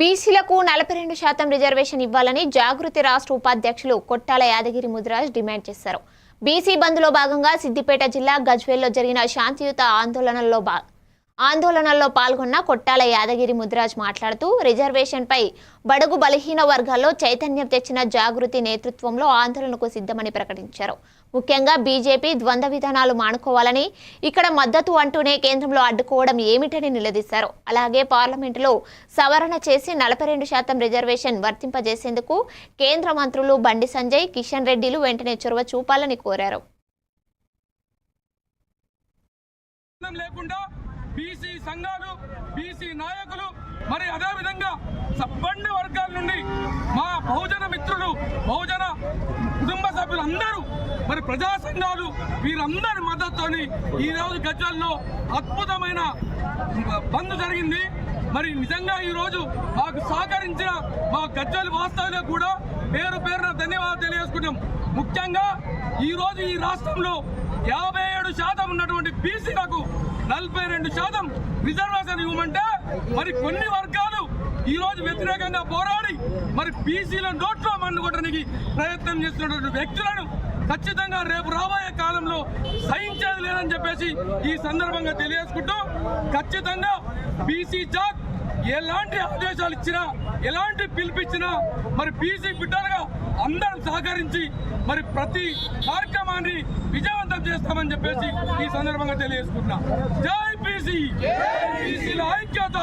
బీసీలకు నలభై రెండు శాతం రిజర్వేషన్ ఇవ్వాలని జాగృతి రాష్ట్ర ఉపాధ్యక్షులు కొట్టాల యాదగిరి ముదిరాజ్ డిమాండ్ చేశారు. బీసీ బంద్లో భాగంగా సిద్దిపేట జిల్లా గజ్వేల్లో జరిగిన శాంతియుత ఆందోళనల్లో భా ఆందోళనల్లో పాల్గొన్న కొట్టాల యాదగిరి ముద్రాజ్ మాట్లాడుతూ రిజర్వేషన్పై బడుగు బలహీన వర్గాల్లో చైతన్యం తెచ్చిన జాగృతి నేతృత్వంలో ఆందోళనకు సిద్ధమని ప్రకటించారు. ముఖ్యంగా బీజేపీ ద్వంద్వ విధానాలు మానుకోవాలని ఇక్కడ మద్దతు అంటూనే కేంద్రంలో అడ్డుకోవడం ఏమిటని నిలదీశారు. అలాగే పార్లమెంటులో సవరణ చేసి నలభై రెండు శాతం రిజర్వేషన్ వర్తింపజేసేందుకు కేంద్ర మంత్రులు బండి సంజయ్ కిషన్ రెడ్డిలు వెంటనే చొరవ చూపాలని కోరారు. లేకుండా బీసీ సంఘాలు బీసీ నాయకులు మరి అదేవిధంగా సబ్బండ వర్గాల నుండి మా బహుజన మిత్రులు బహుజన కుటుంబ సభ్యులందరూ మరి ప్రజా సంఘాలు వీరందరి మద్దతుతోని ఈ రోజు గజ్వల్లో అద్భుతమైన బంద్ జరిగింది. మరి నిజంగా ఈరోజు మాకు సహకరించిన మా గజ్వల్ వాస్తవులకు కూడా పేరు పేరున ధన్యవాదాలు తెలియజేసుకుంటాం ముఖ్యంగా ఈరోజు ఈ రాష్ట్రంలో యాభై ఏడు శాతం ఉన్నటువంటి బీసీలకు నలభై రెండు శాతం రిజర్వేషన్ ఇవ్వమంటే మరి కొన్ని వర్గాలు ఈ రోజు వ్యతిరేకంగా పోరాడి మరి బీసీల నోట్లో మండుకోవడానికి ప్రయత్నం చేస్తున్నటువంటి వ్యక్తులను ఖచ్చితంగా రేపు రాబోయే కాలంలో సహించేది లేదని చెప్పేసి ఈ సందర్భంగా తెలియజేసుకుంటూ ఖచ్చితంగా బీసీ జాక్ ఎలాంటి ఆదేశాలు ఇచ్చినా ఎలాంటి పిలిపించినా మరి బీసీ బిడ్డలుగా అందరం సహకరించి మరి ప్రతి కార్యక్రమాన్ని విజయవంతం చేస్తామని చెప్పేసి ఈ సందర్భంగా తెలియజేసుకుంటున్నా. జై బీసీ! బీసీల ఐక్యత!